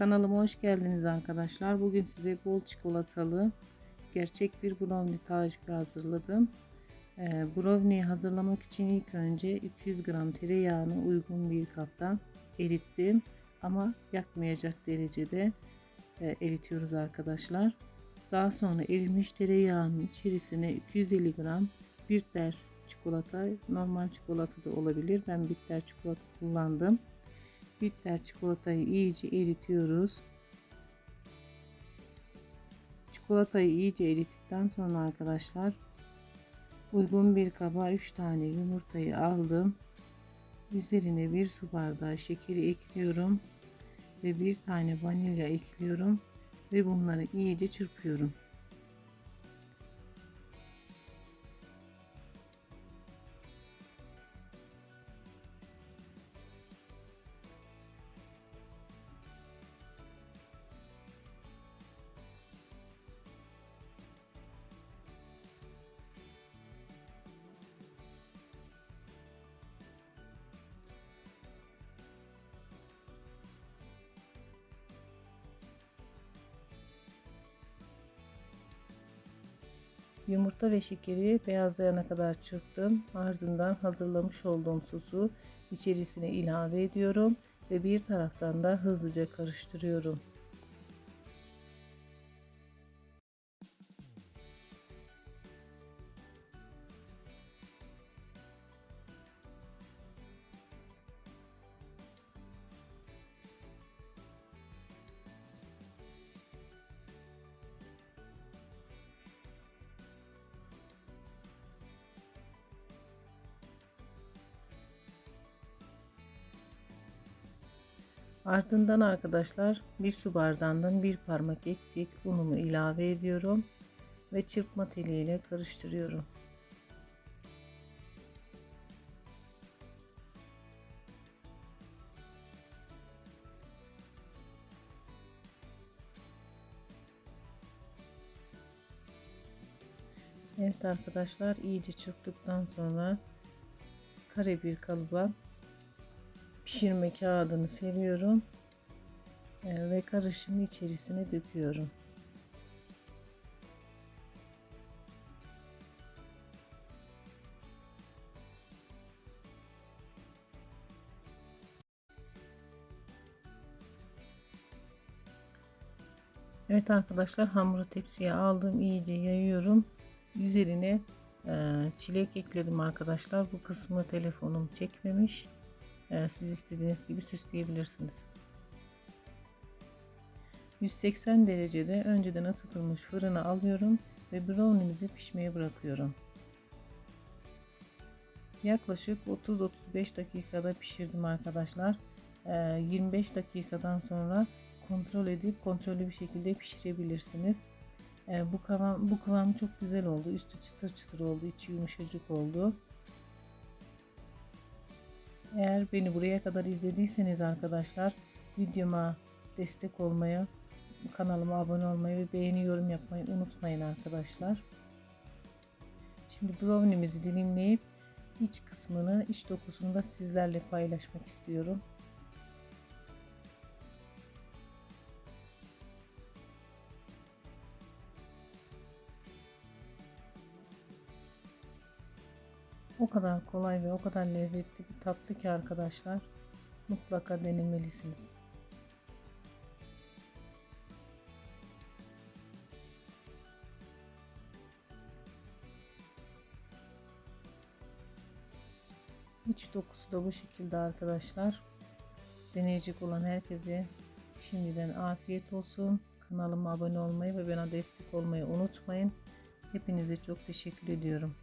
Kanalıma hoş geldiniz arkadaşlar. Bugün size bol çikolatalı gerçek bir brownie tarifi hazırladım. Ee, brownie'yi hazırlamak için ilk önce 200 gram tereyağını uygun bir kapta erittim. Ama yakmayacak derecede e, eritiyoruz arkadaşlar. Daha sonra erimiş tereyağının içerisine 250 gram bitter çikolata, normal çikolata da olabilir. Ben bitter çikolata kullandım. Bitter çikolatayı iyice eritiyoruz. Çikolatayı iyice erittikten sonra arkadaşlar uygun bir kaba 3 tane yumurtayı aldım. Üzerine bir su bardağı şekeri ekliyorum ve bir tane vanilya ekliyorum ve bunları iyice çırpıyorum. Yumurta ve şekeri beyazlayana kadar çırptım. Ardından hazırlamış olduğum sosu içerisine ilave ediyorum ve bir taraftan da hızlıca karıştırıyorum. Ardından arkadaşlar bir su bardağından bir parmak eksik unumu ilave ediyorum ve çırpma teliyle karıştırıyorum. Evet arkadaşlar iyice çırptıktan sonra kare bir kalıba pişirme kağıdını seriyorum e, ve karışımı içerisine döküyorum. Evet arkadaşlar hamuru tepsiye aldım iyice yayıyorum. Üzerine e, çilek ekledim arkadaşlar. Bu kısmı telefonum çekmemiş. Ee, siz istediğiniz gibi süsleyebilirsiniz. 180 derecede önceden ısıtılmış fırına alıyorum ve brownie'mizi pişmeye bırakıyorum. Yaklaşık 30-35 dakikada pişirdim arkadaşlar. 25 ee, dakikadan sonra kontrol edip kontrollü bir şekilde pişirebilirsiniz. Ee, bu kıvam bu kıvam çok güzel oldu. Üstü çıtır çıtır oldu, içi yumuşacık oldu. Eğer beni buraya kadar izlediyseniz arkadaşlar videoma destek olmayı, kanalıma abone olmayı ve beğeni yorum yapmayı unutmayın arkadaşlar. Şimdi brownie'mizi dilimleyip iç kısmını, iç dokusunu da sizlerle paylaşmak istiyorum. O kadar kolay ve o kadar lezzetli bir tatlı ki arkadaşlar. Mutlaka denemelisiniz. İç dokusu da bu şekilde arkadaşlar. Deneyecek olan herkese şimdiden afiyet olsun. Kanalıma abone olmayı ve bana destek olmayı unutmayın. Hepinize çok teşekkür ediyorum.